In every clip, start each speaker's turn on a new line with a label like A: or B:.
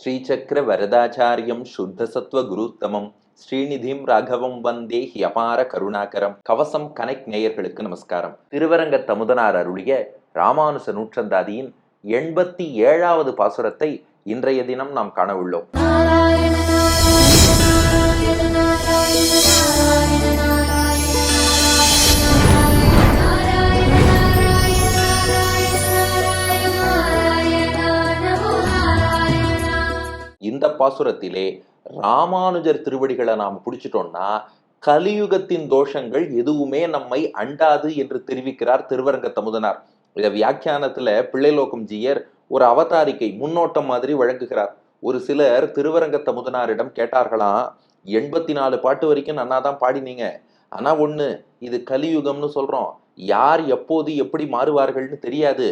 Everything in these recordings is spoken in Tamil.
A: ஸ்ரீசக்கர வரதாச்சாரியம் சுத்தசத்வ குருத்தமம். ஸ்ரீநிதிம் ராகவம் வந்தே ஹியபார கருணாகரம். கவசம் கனெக்ட் நேயர்களுக்கு நமஸ்காரம். திருவரங்க தமுதனார் அருளிய ராமானுச நூற்றந்தாதியின் எண்பத்தி ஏழாவது பாசுரத்தை இன்றைய தினம் நாம் காண உள்ளோம். இந்த பாசுரத்திலே ராமானுஜர் திருவடிகளை நாம் பிடிச்சிட்டோம்னா கலியுகத்தின் தோஷங்கள் எதுவுமே நம்மை அண்டாது என்று தெரிவிக்கிறார் திருவரங்க தமுதனார். இந்த வியாக்கியானத்துல பிள்ளைலோகம் ஜீயர் ஒரு அவதாரிக்கை முன்னோட்டம் மாதிரி வழங்குகிறார். ஒரு சிலர் திருவரங்க தமுதனாரிடம் கேட்டார்களாம் எண்பத்தி நாலு பாட்டு வரைக்கும் நன்னா தான் பாடினீங்க. ஆனா ஒண்ணு இது கலியுகம்னு சொல்றோம். யார் எப்போது எப்படி மாறுவார்கள்னு தெரியாது.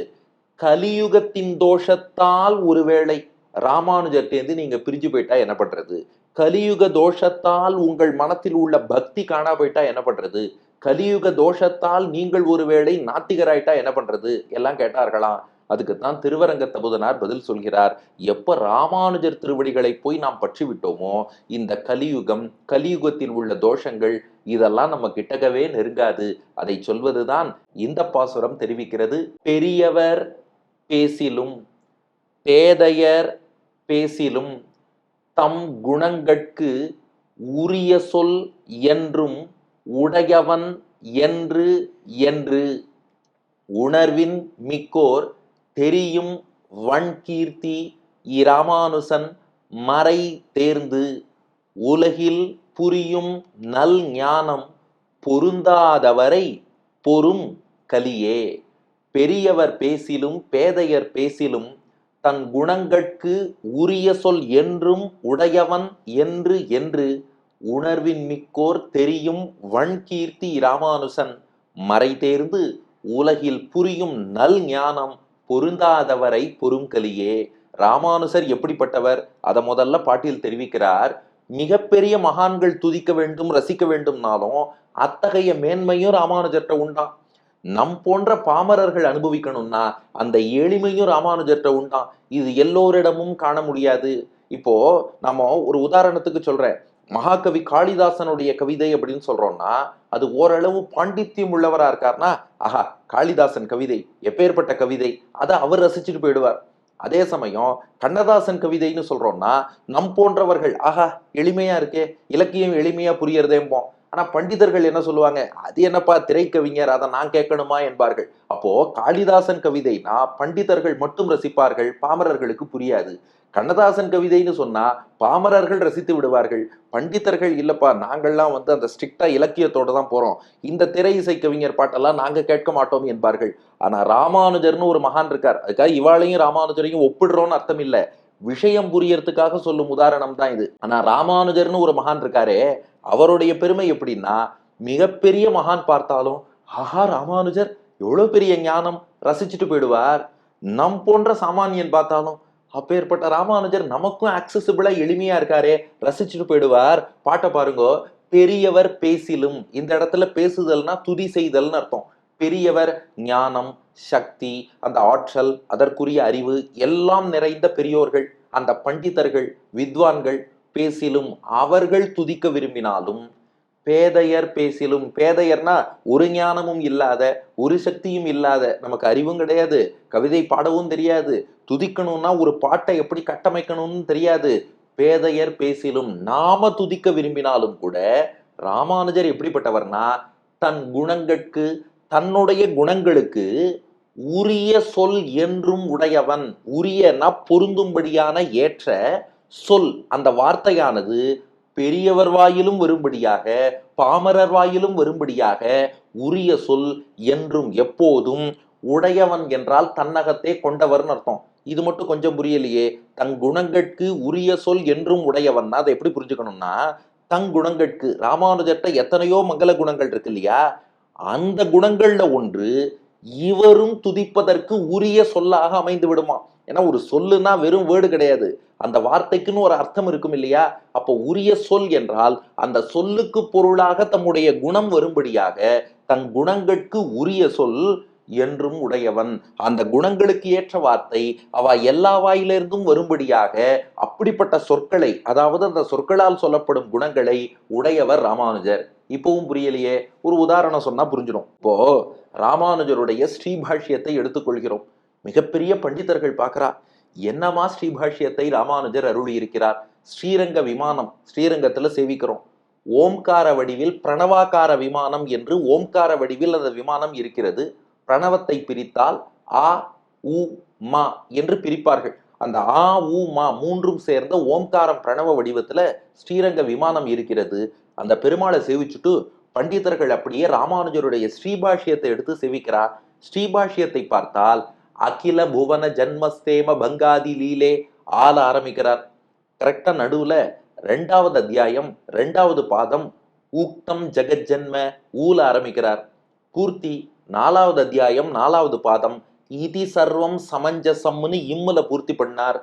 A: கலியுகத்தின் தோஷத்தால் ஒருவேளை ராமானுஜர்கிட்டேருந்து நீங்கள் பிரிஞ்சு போயிட்டா என்ன பண்ணுறது கலியுக தோஷத்தால் உங்கள் மனத்தில் உள்ள பக்தி காணா போயிட்டா என்ன பண்ணுறது கலியுக தோஷத்தால் நீங்கள் ஒருவேளை நாத்திகராயிட்டா என்ன பண்ணுறது எல்லாம் கேட்டார்களாம் அதுக்குத்தான் திருவரங்க தபுதனார் பதில் சொல்கிறார். எப்ப ராமானுஜர் திருவடிகளை போய் நாம் பற்றி விட்டோமோ இந்த கலியுகம் கலியுகத்தில் உள்ள தோஷங்கள் இதெல்லாம் நம்ம கிட்டகவே நெருங்காது. அதை சொல்வதுதான் இந்த பாசுரம் தெரிவிக்கிறது. பெரியவர் பேசிலும் பேதையர் பேசிலும் தம் குணங்கட்கு உரிய சொல் என்றும் உடையவன் என்று என்று உணர்வின் மிக்கோர் தெரியும் வன்கீர்த்தி இராமானுசன் மறை தேர்ந்து உலகில் புரியும் நல் ஞானம் பொருந்தாதவரை பொறும் கலியே. பெரியவர் பேசிலும் பேதையர் பேசிலும் தன் குணங்கட்கு உரிய சொல் என்றும் உடையவன் என்று என்று உணர்வின் மிக்கோர் தெரியும் வன்கீர்த்தி ராமானுசன் மறை தேர்ந்து உலகில் புரியும் நல் ஞானம் பொருந்தாதவரை பொறுங்கலியே ராமானுசர் எப்படிப்பட்டவர்? அதை முதல்ல பாட்டில் தெரிவிக்கிறார். மிகப்பெரிய மகான்கள் துதிக்க வேண்டும் ரசிக்க வேண்டும்னாலும் அத்தகைய மேன்மையும் ராமானுஜர்கிட்ட உண்டாம் நம் போன்ற பாமரர்கள் அனுபவிக்கணும்னா அந்த எளிமையும் ராமானுஜர்கிட்ட உண்டாம் இது எல்லோரிடமும் காண முடியாது. இப்போ நம்ம ஒரு உதாரணத்துக்கு சொல்றேன். மகாகவி காளிதாசனுடைய கவிதை அப்படின்னு சொல்றோம்னா அது ஓரளவு பாண்டித்யம் உள்ளவரா இருக்கார்னா ஆஹா காளிதாசன் கவிதை எப்பேற்பட்ட கவிதை அதை அவர் ரசிச்சுட்டு போயிடுவார். அதே சமயம் கண்ணதாசன் கவிதைன்னு சொல்றோம்னா நம் போன்றவர்கள் ஆஹா எளிமையா இருக்கே இலக்கியம் எளிமையா புரியறதேம்போம். ஆனா பண்டிதர்கள் என்ன சொல்லுவாங்க? அது என்னப்பா திரைக்கவிஞர்? அதை நான் கேட்கணுமா? என்பார்கள். அப்போ காளிதாசன் கவிதைனா பண்டிதர்கள் மட்டும் ரசிப்பார்கள் பாமரர்களுக்கு புரியாது. கண்ணதாசன் கவிதைன்னு சொன்னா பாமரர்கள் ரசித்து விடுவார்கள். பண்டிதர்கள் இல்லப்பா நாங்கள்லாம் வந்து அந்த ஸ்ட்ரிக்டா இலக்கியத்தோட தான் போறோம். இந்த திரை இசை கவிஞர் பாட்டெல்லாம் நாங்க கேட்க மாட்டோம் என்பார்கள். ஆனா ராமானுஜர்னு ஒரு மகான் இருக்கார். அதுக்காக இவாளையும் ராமானுஜரையும் ஒப்பிடுறோம்னு அர்த்தம் இல்ல. விஷயம் புரியறதுக்காக சொல்லும் உதாரணம் தான் இது. ஆனா ராமானுஜர்னு ஒரு மகான் இருக்காரே அவருடைய பெருமை எப்படின்னா மிகப்பெரிய மகான் பார்த்தாலும் ஆஹா ராமானுஜர் எவ்வளோ பெரிய ஞானம் ரசிச்சுட்டு போயிடுவார். நம் போன்ற சாமானியன் பார்த்தாலும் அப்பேற்பட்ட ராமானுஜர் நமக்கும் ஆக்சசிபிளா எளிமையா இருக்காரே ரசிச்சுட்டு போயிடுவார். பாட்டை பாருங்கோ பெரியவர் பேசிலும் இந்த இடத்துல பேசுதல்னா துதி செய்தல்னு அர்த்தம். பெரியவர் ஞானம் சக்தி அந்த ஆற்றல் அதற்குரிய அறிவு எல்லாம் நிறைந்த பெரியோர்கள் அந்த பண்டிதர்கள் வித்வான்கள் பேசிலும் அவர்கள் துதிக்க விரும்பினாலும் பேதையர் பேசிலும் பேதையர்னா ஒரு ஞானமும் இல்லாத ஒரு சக்தியும் இல்லாத நமக்கு அறிவும் கிடையாது கவிதை பாடவும் தெரியாது துதிக்கணும்னா ஒரு பாட்டை எப்படி கட்டமைக்கணும்னு தெரியாது. பேதையர் பேசிலும் நாம துதிக்க விரும்பினாலும் கூட ராமானுஜர் எப்படிப்பட்டவர்னா தன் குணங்களுக்கு தன்னுடைய குணங்களுக்கு உரிய சொல் என்றும் உடையவன் உரியனா பொருந்தும்படியான ஏற்ற சொல். அந்த வார்த்தையானது பெரியவர் வாயிலும் வரும்படியாக பாமரர் வாயிலும் வரும்படியாக உரிய சொல் என்றும் எப்போதும் உடையவன் என்றால் தன்னகத்தே கொண்டவர்னு அர்த்தம். இது மட்டும் கொஞ்சம் புரியலையே. தன் குணங்கட்கு உரிய சொல் என்றும் உடையவன். அதை எப்படி புரிஞ்சுக்கணும்னா தன் குணங்கட்கு ராமானுஜர்கிட்ட எத்தனையோ மங்கள குணங்கள் இருக்கு இல்லையா? அந்த குணங்கள்ல ஒன்று இவரும் துதிப்பதற்கு உரிய சொல்லாக அமைந்து விடுமா ஏன்னா ஒரு சொல்லுனா வெறும் வேர்டு கிடையாது. அந்த வார்த்தைக்குன்னு ஒரு அர்த்தம் இருக்கும் இல்லையா? அப்போ உரிய சொல் என்றால் அந்த சொல்லுக்கு பொருளாக தம்முடைய குணம் வரும்படியாக தன் குணங்களுக்கு உரிய சொல் என்றும் உடையவன். அந்த குணங்களுக்கு ஏற்ற வார்த்தை அவ எல்லா வாயிலிருந்தும் வரும்படியாக அப்படிப்பட்ட சொற்களை அதாவது அந்த சொற்களால் சொல்லப்படும் குணங்களை உடையவர் ராமானுஜர். இப்பவும் புரியலையே? ஒரு உதாரணம் சொன்னா புரிஞ்சிடும். இப்போ ராமானுஜருடைய ஸ்ரீபாஷ்யத்தை எடுத்துக்கொள்கிறோம். மிகப்பெரிய பண்டிதர்கள் பார்க்கறா என்னமா ஸ்ரீபாஷ்யத்தை ராமானுஜர் அருளி இருக்கிறார் ஸ்ரீரங்க விமானம் ஸ்ரீரங்கத்தில் சேவிக்கிறோம். ஓம்கார வடிவில் பிரணவாக்கார விமானம் என்று ஓம்கார வடிவில் அந்த விமானம் இருக்கிறது. பிரணவத்தை பிரித்தால் ஆ உ மா என்று பிரிப்பார்கள். அந்த ஆ உ மா மூன்றும் சேர்ந்த ஓம்காரம் பிரணவ வடிவத்தில் ஸ்ரீரங்க விமானம் இருக்கிறது. அந்த பெருமாளை சேவிச்சுட்டு பண்டிதர்கள் அப்படியே ராமானுஜருடைய ஸ்ரீபாஷ்யத்தை எடுத்து செவிக்கிறார் ஸ்ரீபாஷ்யத்தை பார்த்தால் அகில புவன ஜன்மஸ்தேம பங்காதி லீலே ஆள ஆரம்பிக்கிறார். கரெக்டா நடுவுல ரெண்டாவது அத்தியாயம் ரெண்டாவது பாதம் ஊக்தம் ஜெகஜன்ம ஊல ஆரம்பிக்கிறார். பூர்த்தி நாலாவது அத்தியாயம் நாலாவது பாதம் இதி சர்வம் சமஞ்சசம்னு இம்முல பூர்த்தி பண்ணார்.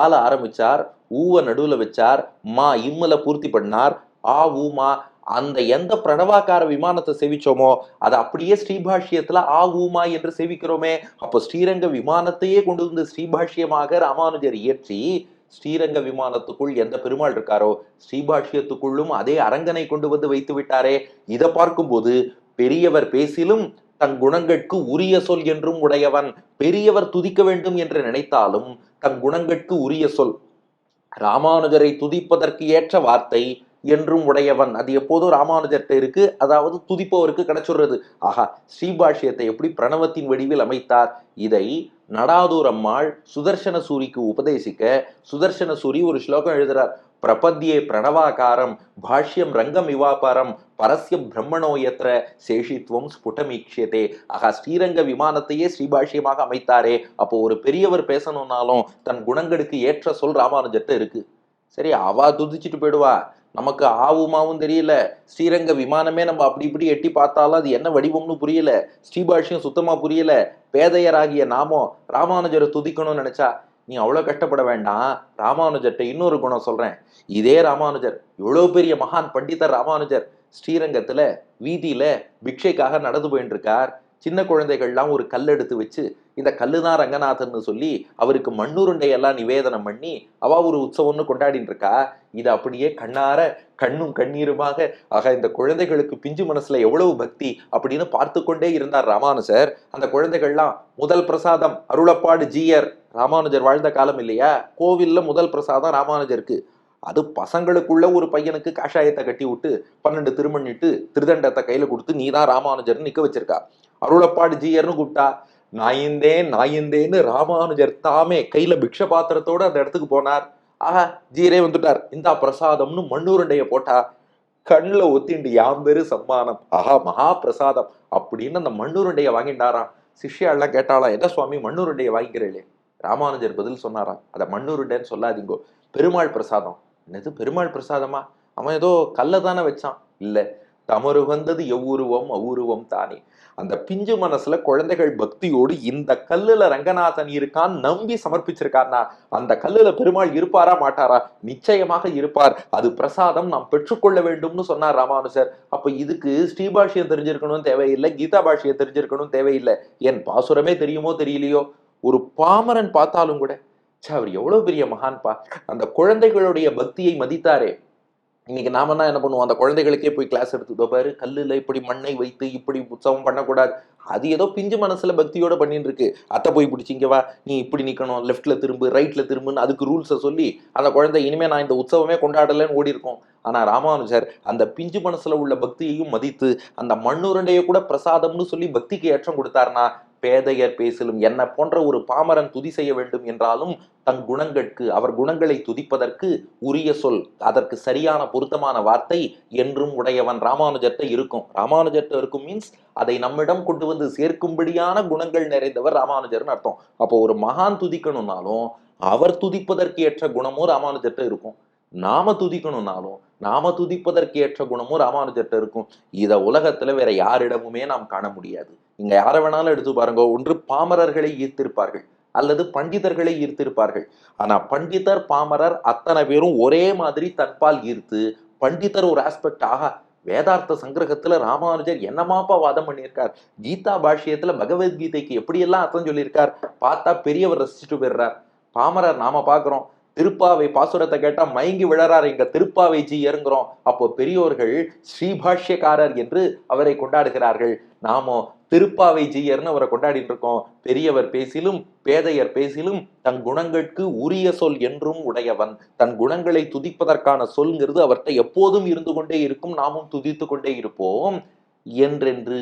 A: ஆள ஆரம்பிச்சார் ஊவ நடுவுல வச்சார் மா இம்முல பூர்த்தி பண்ணார். ஆ ஊமா அந்த எந்த பிரணவாக்கார விமானத்தை சேவிச்சோமோ அதை அப்படியே ஸ்ரீபாஷ்யத்துல ஆ ஊமா என்று சேவிக்கிறோமே. அப்போ ஸ்ரீரங்க விமானத்தையே கொண்டு வந்து ஸ்ரீபாஷ்யமாக ராமானுஜர் இயற்றி ஸ்ரீரங்க விமானத்துக்குள் எந்த பெருமாள் இருக்காரோ ஸ்ரீபாஷ்யத்துக்குள்ளும் அதே அரங்கனை கொண்டு வந்து வைத்து விட்டாரே. இதை பார்க்கும்போது பெரியவர் பேசிலும் தன் குணங்கட்கு உரிய சொல் என்றும் உடையவன். பெரியவர் துதிக்க வேண்டும் என்று நினைத்தாலும் தன் குணங்கட்கு உரிய சொல். ராமானுஜரை துதிப்பதற்கு ஏற்ற வார்த்தை என்றும் உடையவன். அது எப்போதும் ராமானுஜர்கிட்ட இருக்கு. அதாவது துதிப்பவருக்கு கிடைச்சிடுறது ஆஹா ஸ்ரீபாஷ்யத்தை எப்படி பிரணவத்தின் வடிவில் அமைத்தார்? இதை நடாதூர் அம்மாள் சுதர்சன சூரிக்கு உபதேசிக்க சுதர்சன சூரி ஒரு ஸ்லோகம் எழுதுறார். பிரபத்தியே பிரணவாகாரம் பாஷ்யம் ரங்கம் இவாபாரம் பரஸ்ய பிரம்மணோயத்திர சேஷித்துவம் ஸ்புடமீக்ஷியதே ஆகா ஸ்ரீரங்க விமானத்தையே ஸ்ரீபாஷ்யமாக அமைத்தாரே. அப்போ ஒரு பெரியவர் பேசணும்னாலும் தன் குணங்களுக்கு ஏற்ற சொல் ராமானுஜத்தை இருக்கு. சரி அவா துதிச்சிட்டு போயிடுவா. நமக்கு ஆவுமாவும் தெரியல. ஸ்ரீரங்க விமானமே நம்ம அப்படி இப்படி எட்டி பார்த்தாலும் அது என்ன வடிவம்னு புரியல. ஸ்ரீபாஷியும் சுத்தமாக புரியல. பேதையராகிய நாமோ ராமானுஜரை துதிக்கணும்னு நினைச்சா நீ அவ்வளோ கஷ்டப்பட வேண்டாம். ராமானுஜர்கிட்ட இன்னொரு குணம் சொல்கிறேன் இதே ராமானுஜர் இவ்வளோ பெரிய மகான் பண்டிதர் ராமானுஜர் ஸ்ரீரங்கத்தில் வீதியில் பிக்ஷைக்காக நடந்து போயின்னு இருக்கார் சின்ன குழந்தைகள்லாம் ஒரு கல் எடுத்து வச்சு இந்த கல்லுதான் ரங்கநாதன்னு சொல்லி அவருக்கு மண்ணுருண்டையெல்லாம் நிவேதனம் பண்ணி அவ ஒரு உற்சவம்னு கொண்டாடிட்டு இருக்கா இது அப்படியே கண்ணார கண்ணும் கண்ணீருமாக ஆக இந்த குழந்தைகளுக்கு பிஞ்சு மனசுல எவ்வளவு பக்தி? அப்படின்னு பார்த்து கொண்டே இருந்தார் ராமானுஜர். அந்த குழந்தைகள்லாம் முதல் பிரசாதம் அருளப்பாடு ஜீயர். ராமானுஜர் வாழ்ந்த காலம் இல்லையா? கோவில்ல முதல் பிரசாதம் ராமானுஜருக்கு. அது பசங்களுக்குள்ள ஒரு பையனுக்கு காஷாயத்தை கட்டி விட்டு பன்னெண்டு திருமணிட்டு திருதண்டத்தை கையில கொடுத்து நீதான் ராமானுஜர்னு நிக்க வச்சிருக்கா. அருளப்பாடு ஜீயர்னு கூப்பிட்டா நாயிந்தேன் நாயந்தேன்னு ராமானுஜர் தாமே கையில பிக்ஷ பாத்திரத்தோட அந்த இடத்துக்கு போனார். ஆஹா ஜீரே வந்துட்டார். இந்தா பிரசாதம்னு மண்ணூருண்டைய போட்டா கண்ணில் ஒத்திண்டு யாம்பெரு சம்மானம். ஆஹா மகா பிரசாதம் அப்படின்னு அந்த மண்ணூருண்டைய வாங்கிட்டாராம் சிஷ்யாலாம் கேட்டாலாம் என்ன சுவாமி மண்ணூருண்டையை வாங்கிக்கிறீங்களே ராமானுஜர் பதில் சொன்னாராம் அதை மண்ணூருண்டைன்னு சொல்லாதீங்கோ. பெருமாள் பிரசாதம். என்னது பெருமாள் பிரசாதமா? அவன் ஏதோ கல்லை தானே வச்சான். இல்லை தமரு வந்தது எவ்வுருவம் அவ்வுருவம் தானே. அந்த பிஞ்சு மனசுல குழந்தைகள் பக்தியோடு இந்த கல்லுல ரங்கநாதன் இருக்கான் நம்பி சமர்ப்பிச்சிருக்கார்னா அந்த கல்லுல பெருமாள் இருப்பாரா மாட்டாரா? நிச்சயமாக இருப்பார். அது பிரசாதம் நாம் பெற்றுக்கொள்ள வேண்டும்னு சொன்னார் ராமானுஜர். அப்ப இதுக்கு ஸ்ரீபாஷியம் தெரிஞ்சிருக்கணும் தேவையில்லை கீதா பாஷியம் தெரிஞ்சிருக்கணும் தேவையில்லை. என் பாசுரமே தெரியுமோ தெரியலையோ? ஒரு பாமரன் பார்த்தாலும் கூட ச்சே அவர் எவ்வளவு பெரிய மகான்பா? அந்த குழந்தைகளுடைய பக்தியை மதித்தாரே. இன்னைக்கு நாம என்ன பண்ணுவோம்? அந்த குழந்தைகளுக்கே போய் கிளாஸ் எடுத்து பாரு கல்லுல இப்படி மண்ணை வைத்து இப்படி உற்சவம் பண்ணக்கூடாது. அது ஏதோ பிஞ்சு மனசுல பக்தியோட பண்ணிட்டு இருக்கு அத்தை போய் பிடிச்சிங்க வா நீ இப்படி நிக்கணும். லெஃப்ட்ல திரும்பு ரைட்ல திரும்புன்னு அதுக்கு ரூல்ஸை சொல்லி அந்த குழந்தை இனிமே நான் இந்த உற்சவமே கொண்டாடலன்னு ஓடி இருக்கோம் ஆனா ராமானுஜர் அந்த பிஞ்சு மனசுல உள்ள பக்தியையும் மதித்து அந்த மண்ணுருண்டையை கூட பிரசாதம்னு சொல்லி பக்திக்கு ஏற்றம் கொடுத்தாருனா பேதையர் பேசிலும் என்ன போன்ற ஒரு பாமரன் துதி செய்ய வேண்டும் என்றாலும் தன் குணங்களுக்கு அவர் குணங்களை துதிப்பதற்கு உரிய சொல் அதற்கு சரியான பொருத்தமான வார்த்தை என்றும் உடையவன் ராமானுஜத்தை இருக்கும். ராமானுஜத்தை இருக்கும் மீன்ஸ் அதை நம்மிடம் கொண்டு வந்து சேர்க்கும்படியான குணங்கள் நிறைந்தவர் ராமானுஜர்னு அர்த்தம். அப்போ ஒரு மகான் துதிக்கணும்னாலும் அவர் துதிப்பதற்கு ஏற்ற குணமும் ராமானுஜத்தை இருக்கும். நாம துதிக்கணும்னாலும் நாம துதிப்பதற்கு ஏற்ற குணமும் ராமானுஜர்கிட்ட இருக்கும். இதை உலகத்துல வேற யாரிடமுமே நாம் காண முடியாது. நீங்க யாரை வேணாலும் எடுத்து பாருங்க. ஒன்று பாமரர்களை ஈர்த்திருப்பார்கள் அல்லது பண்டிதர்களை ஈர்த்திருப்பார்கள். ஆனா பண்டிதர் பாமரர் அத்தனை பேரும் ஒரே மாதிரி தற்பால் ஈர்த்து பண்டிதர் ஒரு ஆஸ்பெக்ட் ஆக வேதார்த்த சங்கிரகத்துல ராமானுஜர் என்னமாப்பா வாதம் பண்ணியிருக்கார்? கீதா பாஷ்யத்துல பகவத்கீதைக்கு எப்படியெல்லாம் அர்த்தம் சொல்லியிருக்கார்? பார்த்தா பெரியவர் ரசிச்சுட்டு போயிடுறார். பாமரர் நாம பாக்குறோம். திருப்பாவை பாசுரத்தை கேட்டால் மயங்கி விழறார் எங்க திருப்பாவை ஜீயருங்கிறோம் அப்போ பெரியோர்கள் ஸ்ரீபாஷ்யக்காரர் என்று அவரை கொண்டாடுகிறார்கள். நாமோ திருப்பாவை ஜீயர்னு அவரை கொண்டாடிட்டு இருக்கோம். பெரியவர் பேசிலும் பேதையர் பேசிலும் தன் குணங்களுக்கு உரிய சொல் என்றும் உடையவன். தன் குணங்களை துதிப்பதற்கான சொல்ங்கிறது அவர்கிட்ட எப்போதும் இருந்து கொண்டே இருக்கும். நாமும் துதித்து கொண்டே இருப்போம். என்றென்று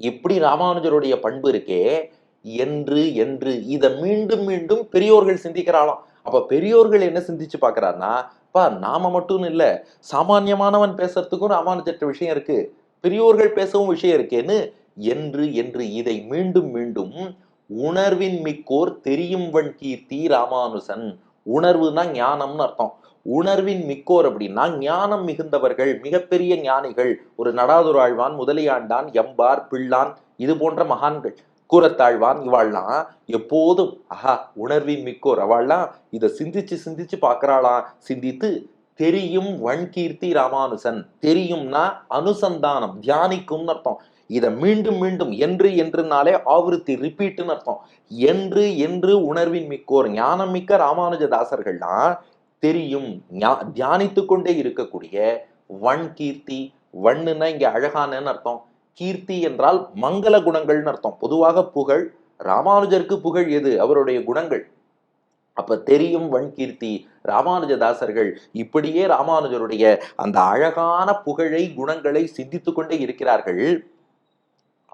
A: இப்படி ராமானுஜருடைய பண்பு இருக்கே. என்று என்று இதை மீண்டும் மீண்டும் பெரியோர்கள் சிந்திக்கிறாளாம். அப்போ பெரியோர்கள் என்ன சிந்திச்சு பாக்குறாருன்னா பா நாம மட்டும் இல்லை சாமானியமானவன் பேசுறதுக்கும் ராமானுஜற்ற விஷயம் இருக்கு. பெரியோர்கள் பேசவும் விஷயம் இருக்கேன்னு என்று என்று இதை மீண்டும் மீண்டும் உணர்வின் மிக்கோர் தெரியும்வன் கீர்த்தி ராமானுசன். உணர்வுனா ஞானம்னு அர்த்தம். உணர்வின் மிக்கோர் அப்படின்னா ஞானம் மிகுந்தவர்கள் மிகப்பெரிய ஞானிகள் ஒரு நடாதுராழ்வான் முதலியாண்டான் எம்பார் பிள்ளான் இது போன்ற மகான்கள். கூறத்தாழ்வான் இவாள்லாம் எப்போதும் ஆஹா உணர்வின் மிக்கோர். அவள்லாம் இதை சிந்திச்சு சிந்திச்சு பார்க்கறாளாம். சிந்தித்து தெரியும் வன்கீர்த்தி ராமானுசன். தெரியும்னா அனுசந்தானம் தியானிக்கும்னு அர்த்தம். இதை மீண்டும் மீண்டும் என்று என்றுனாலே ஆவருத்தி ரிப்பீட்னு அர்த்தம். என்று என்று உணர்வின் மிக்கோர் ஞானம் மிக்க ராமானுஜதாசர்கள்லாம் தெரியும் ஞா- தியானித்து கொண்டே இருக்கக்கூடிய வன் கீர்த்தி வண்ணுன்னா இங்க அழகானன்னு அர்த்தம். கீர்த்தி என்றால் மங்கள குணங்கள்னு அர்த்தம். பொதுவாக புகழ் ராமானுஜருக்கு புகழ் எது? அவருடைய குணங்கள். அப்ப தெரியும் வன் கீர்த்தி ராமானுஜதாசர்கள் இப்படியே ராமானுஜருடைய அந்த அழகான புகழை குணங்களை சிந்தித்து கொண்டே இருக்கிறார்கள்.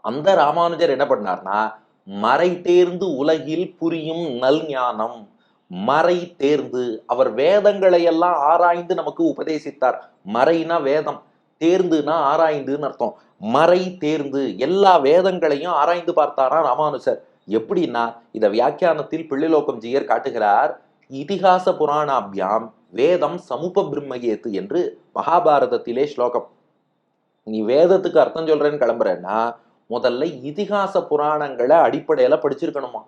A: அந்த ராமானுஜர் என்ன பண்ணார்னா மறை தேர்ந்து உலகில் புரியும் நல் ஞானம் மறை தேர்ந்து அவர் வேதங்களை எல்லாம் ஆராய்ந்து நமக்கு உபதேசித்தார். மறைனா வேதம். தேர்ந்துனா ஆராய்ந்துன்னு அர்த்தம். மறை தேர்ந்து எல்லா வேதங்களையும் ஆராய்ந்து பார்த்தாரா ராமானுசர். எப்படின்னா இத வியாக்கியானத்தில் பிள்ளைலோகம் ஜீயர் காட்டுகிறார் இதிகாச புராணாபியாம் வேதம் சமூப பிரம்மகேத்து என்று மகாபாரதத்திலே ஸ்லோகம். நீ வேதத்துக்கு அர்த்தம் சொல்றேன்னு கிளம்புறேன்னா முதல்ல இதிகாச புராணங்களை அடிப்படையில படிச்சிருக்கணுமா?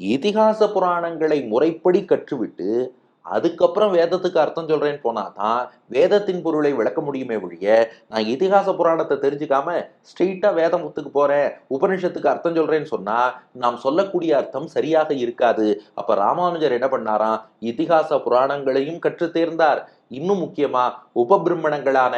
A: இதிகாச புராணங்களை முறைப்படி கற்றுவிட்டு அதுக்கப்புறம் வேதத்துக்கு அர்த்தம் சொல்றேன்னு போனால் தான் வேதத்தின் பொருளை விளக்க முடியுமே ஒழிய நான் இதிகாச புராணத்தை தெரிஞ்சுக்காம ஸ்ட்ரெயிட்டா வேதமுத்துக்கு போறேன் உபனிஷத்துக்கு அர்த்தம் சொல்றேன்னு சொன்னா நாம் சொல்லக்கூடிய அர்த்தம் சரியாக இருக்காது. அப்ப ராமானுஜர் என்ன பண்ணாராம்? இதிகாச புராணங்களையும் கற்று தேர்ந்தார். இன்னும் முக்கியமா உபபிரமணங்களான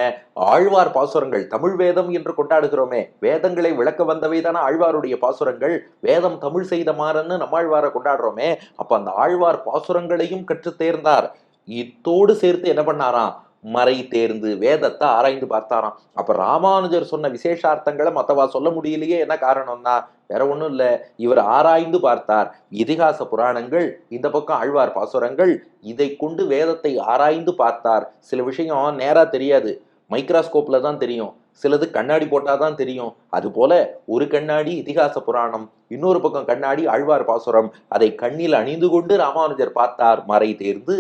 A: ஆழ்வார் பாசுரங்கள் தமிழ் வேதம் என்று கொண்டாடுகிறோமே வேதங்களை விளக்க வந்தவை தானே ஆழ்வாருடைய பாசுரங்கள் வேதம் தமிழ் செய்த மாறன்னு நம்மாழ்வாரை கொண்டாடுறோமே அப்ப அந்த ஆழ்வார் பாசுரங்களையும் கற்று தேர்ந்தார். இத்தோடு சேர்த்து என்ன பண்ணாராம்? மறை தேர்ந்து வேதத்தை ஆராய்ந்து பார்த்தாராம். அப்ப ராமானுஜர் சொன்ன விசேஷார்த்தங்களை மத்தவா சொல்ல முடியலையே என்ன காரணம்னா வேற ஒன்றும் இல்லை. இவர் ஆராய்ந்து பார்த்தார். இதிகாச புராணங்கள் இந்த பக்கம் ஆழ்வார் பாசுரங்கள் இதை கொண்டு வேதத்தை ஆராய்ந்து பார்த்தார். சில விஷயம் நேராக தெரியாது. மைக்ராஸ்கோப்பில் தான் தெரியும். சிலது கண்ணாடி போட்டால் தான் தெரியும். அதுபோல ஒரு கண்ணாடி இதிகாச புராணம் இன்னொரு பக்கம் கண்ணாடி ஆழ்வார் பாசுரம். அதை கண்ணில் அணிந்து கொண்டு ராமானுஜர் பார்த்தார். மறை தேர்ந்து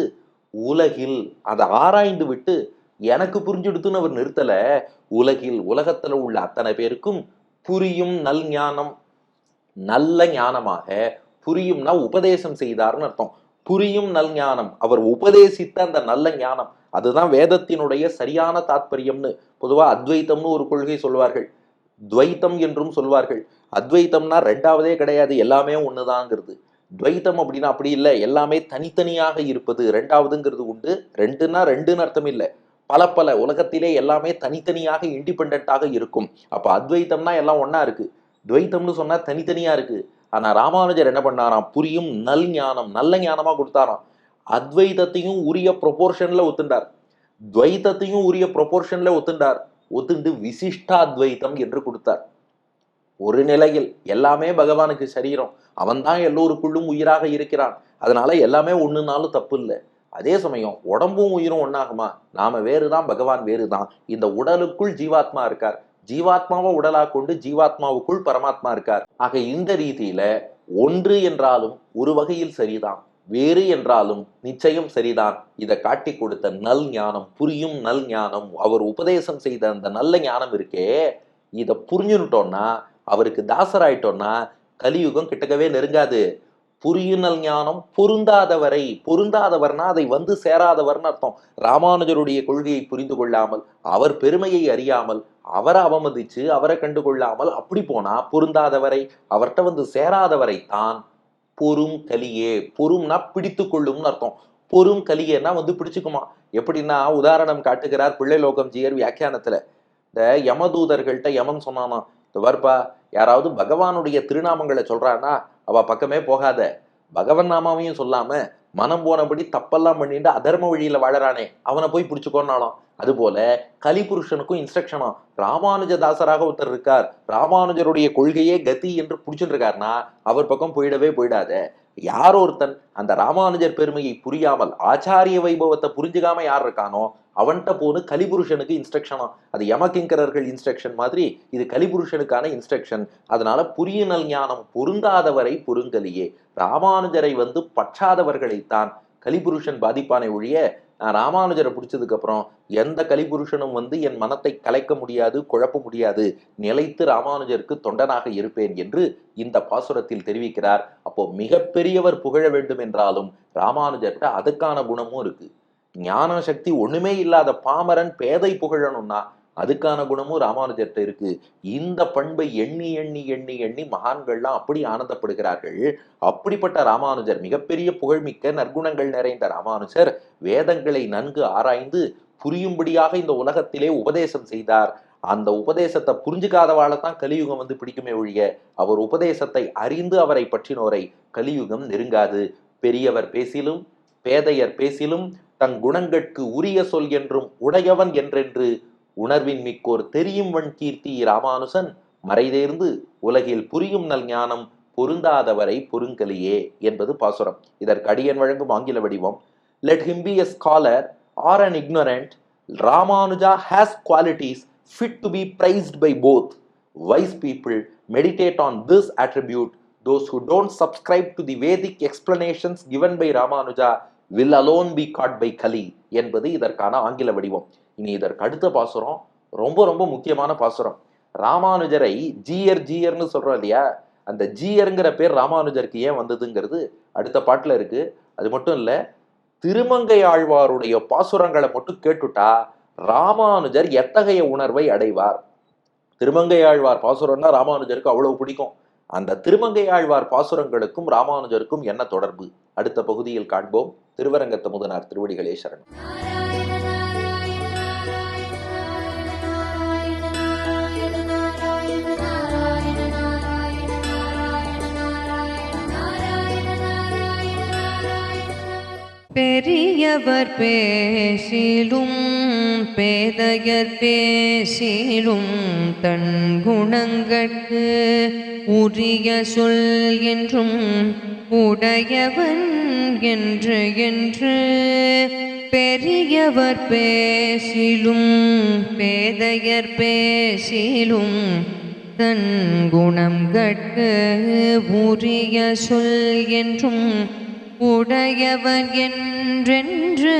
A: உலகில் அதை ஆராய்ந்து விட்டு எனக்கு புரிஞ்சுடுத்துன்னு அவர் நிறுத்தலை. உலகில் உலகத்தில் உள்ள அத்தனை பேருக்கும் புரியும் நல் ஞானம் நல்ல ஞானமாக புரியும்னா உபதேசம் செய்தார்னு அர்த்தம். புரியும் நல் ஞானம். அவர் உபதேசித்த அந்த நல்ல ஞானம். அதுதான் வேதத்தினுடைய சரியான தாத்பரியம்னு பொதுவாக அத்வைத்தம்னு ஒரு கொள்கை சொல்வார்கள். துவைத்தம் என்றும் சொல்வார்கள். அத்வைத்தம்னா ரெண்டாவதே கிடையாது எல்லாமே ஒண்ணுதாங்கிறது. துவைத்தம் அப்படின்னா அப்படி இல்லை. எல்லாமே தனித்தனியாக இருப்பது ரெண்டாவதுங்கிறது உண்டு. ரெண்டுன்னா ரெண்டுன்னு அர்த்தம் இல்லை. பல பல உலகத்திலே எல்லாமே தனித்தனியாக இண்டிபெண்ட்டாக இருக்கும். அப்போ அத்வைத்தம்னா எல்லாம் ஒன்றா இருக்குது துவைத்தம்னு சொன்னா தனித்தனியா இருக்கு. ஆனா ராமானுஜர் என்ன பண்ணாராம்? புரியும் நல் ஞானம் நல்ல ஞானமா கொடுத்தாராம். அத்வைதத்தையும் உரிய ப்ரொபோர்ஷன்ல ஒத்துண்டார். துவைத்தத்தையும் உரிய ப்ரொபோர்ஷன்ல ஒத்துண்டார். ஒத்துண்டு விசிஷ்டாத்வைத்தம் என்று கொடுத்தார். ஒரு நிலையில் எல்லாமே பகவானுக்கு சரீரம். அவன்தான் எல்லோருக்குள்ளும் உயிராக இருக்கிறான். அதனால எல்லாமே ஒண்ணுனாலும் தப்பு இல்லை அதே சமயம் உடம்பும் உயிரும் ஒன்றாகுமா நாம வேறுதான் பகவான் வேறுதான். இந்த உடலுக்குள் ஜீவாத்மா இருக்கார். ஜீவாத்மாவை உடலா கொண்டு ஜீவாத்மாவுக்குள் பரமாத்மா இருக்கார். ஆக இந்த ரீதியில ஒன்று என்றாலும் ஒரு வகையில் சரிதான் வேறு என்றாலும் நிச்சயம் சரிதான். இதை காட்டி கொடுத்த நல் ஞானம் புரியும் நல் ஞானம் அவர் உபதேசம் செய்த அந்த நல்ல ஞானம் இருக்கே. இதை புரிஞ்சுட்டோம்னா அவருக்கு தாசராயிட்டோம்னா கலியுகம் கிட்டக்கவே நெருங்காது. புரியுணல் ஞானம் பொருந்தாதவரை பொருந்தாதவர்னா அதை வந்து சேராதவர்னு அர்த்தம். ராமானுஜருடைய கொள்கையை புரிந்து கொள்ளாமல் அவர் பெருமையை அறியாமல் அவரை அவமதிச்சு அவரை கண்டு கொள்ளாமல் அப்படி போனா பொருந்தாதவரை அவர்கிட்ட வந்து சேராதவரை தான் பொறும் கலியே. பொறும்னா பிடித்து கொள்ளும்னு அர்த்தம். பொறும் கலியேன்னா வந்து பிடிச்சுக்குமா? எப்படின்னா உதாரணம் காட்டுகிறார் பிள்ளை லோகம் ஜியர் வியாக்கியானத்துல. இந்த யமதூதர்கள்ட்ட யமன் சொன்னானா "இந்த பாருப்பா யாராவது பகவானுடைய திருநாமங்களை சொல்றானா அவ பக்கமே போகாத. பகவன் நாமாவையும் சொல்லாம மனம் போனபடி தப்பெல்லாம் பண்ணிட்டு அதர்ம வழியில வாழறானே. அவனை போய் பிடிச்சுக்கோன்னாலும் அதுபோல கலிபுருஷனுக்கும் இன்ஸ்ட்ரக்ஷனும் ராமானுஜதாசராக ஒருத்தர் இருக்கார். ராமானுஜருடைய கொள்கையே கதி என்று பிடிச்சிட்டு இருக்காருன்னா அவர் பக்கம் போயிடவே போயிடாத. யார் ஒருத்தன்? அந்த ராமானுஜர் பெருமையை புரியாமல் ஆச்சாரிய வைபவத்தை புரிஞ்சுக்காம யார் இருக்கானோ அவன்கிட்ட போன கலிபுருஷனுக்கு இன்ஸ்ட்ரக்ஷனும் அது யமகிங்கரர்கள் இன்ஸ்ட்ரக்ஷன் மாதிரி இது கலிபுருஷனுக்கான இன்ஸ்ட்ரக்ஷன் அதனால புரியுநல் ஞானம் பொருந்தாதவரை பொருங்கலியே ராமானுஜரை வந்து பற்றாதவர்களைத்தான் கலிபுருஷன் பாதிப்பானை ஒழிய நான் ராமானுஜரை பிடிச்சதுக்கப்புறம் எந்த கலிபுருஷனும் வந்து என் மனத்தை கலைக்க முடியாது குழப்ப முடியாது நிலைத்து ராமானுஜருக்கு தொண்டனாக இருப்பேன் என்று இந்த பாசுரத்தில் தெரிவிக்கிறார். அப்போ மிகப்பெரியவர் புகழ வேண்டும் என்றாலும் ராமானுஜர்கிட்ட அதுக்கான குணமும் இருக்கு. ஞான சக்தி ஒண்ணுமே இல்லாத பாமரன் பேதை புகழணும்னா அதுக்கான குணமும் ராமானுஜர்கிட்ட இருக்கு. இந்த பண்பை எண்ணி எண்ணி எண்ணி எண்ணி மகான்கள்லாம் அப்படி ஆனந்தப்படுகிறார்கள். அப்படிப்பட்ட ராமானுஜர் மிகப்பெரிய புகழ்மிக்க நற்குணங்கள் நிறைந்த ராமானுஜர் வேதங்களை நன்கு ஆராய்ந்து புரியும்படியாக இந்த உலகத்திலே உபதேசம் செய்தார். அந்த உபதேசத்தை புரிஞ்சுக்காதவாழத்தான் கலியுகம் வந்து பிடிக்குமே ஒழிய அவர் உபதேசத்தை அறிந்து அவரை பற்றினோரை கலியுகம் நெருங்காது. பெரியவர் பேசிலும் பேதையர் பேசிலும் தன் குணங்கட்கு உரிய சொல் என்றும் உடையவன் என்றென்று உணர்வின் மிக்கோர் தெரியும் வன் கீர்த்தி ராமானுசன் மறைதேர்ந்து உலகில் புரியும் நல் ஞானம் பொருந்தாதவரை பொருங்கலியே என்பது பாசுரம் இதற்கு அடியன் வழங்கும் ஆங்கில வடிவம் let him be a scholar or an ignorant Ramanuja has qualities fit to be praised by both wise people meditate on this attribute those who don't subscribe to the Vedic explanations given by Ramanuja will alone be got by Kali என்பது இதற்கான ஆங்கில வடிவம் இனி இதற்கு அடுத்த பாசுரம் ரொம்ப ரொம்ப முக்கியமான பாசுரம். ராமானுஜரை ஜீயர் ஜீயர்னு சொல்கிறோம் இல்லையா? அந்த ஜீயருங்கிற பேர் ராமானுஜருக்கு ஏன் வந்ததுங்கிறது அடுத்த பாட்டில் இருக்கு. அது மட்டும் இல்லை திருமங்கை ஆழ்வாருடைய பாசுரங்களை மட்டும் கேட்டுட்டா ராமானுஜர் எத்தகைய உணர்வை அடைவார்? திருமங்கை ஆழ்வார் பாசுரம்னா ராமானுஜருக்கு அவ்வளவு பிடிக்கும். அந்த திருமங்கை ஆழ்வார் பாசுரங்களுக்கும் ராமானுஜருக்கும் என்ன தொடர்பு? அடுத்த பகுதியில் காண்போம். திருவரங்கத்த முதனார் திருவடிகளே சரணம்.
B: பெரியவர் பேசிலும் பேதையர் பேசிலும் தன் குணங்கட்கு உரிய சொல் என்றும் உடையவன் என்று என்று பெரியவர் பேசிலும் பேதையர் பேசிலும் தன் குணம் கட்கு உரிய சொல் என்றும் உடையவன் என்றென்று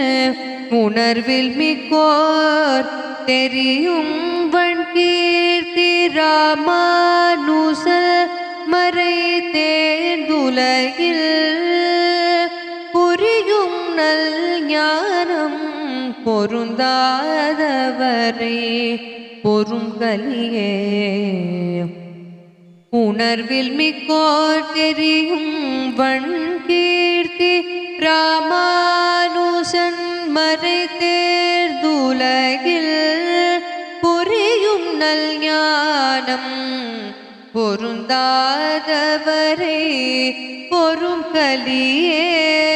B: உணர்வில் மிக்கோர் தெரியும் கீர்த்தி ராமானுச மறை தேர்ந்துலகில். புரியும் நல் ஞானம் பொருந்தாதவரை பொறும் கலியே உணர்வில் மிக்கோர் தெரியும் வன் கீர்த்தி ராமானுசன் மறை புரியும் நல் ஞானம். பொருந்தாதவரை பொறும் கலியே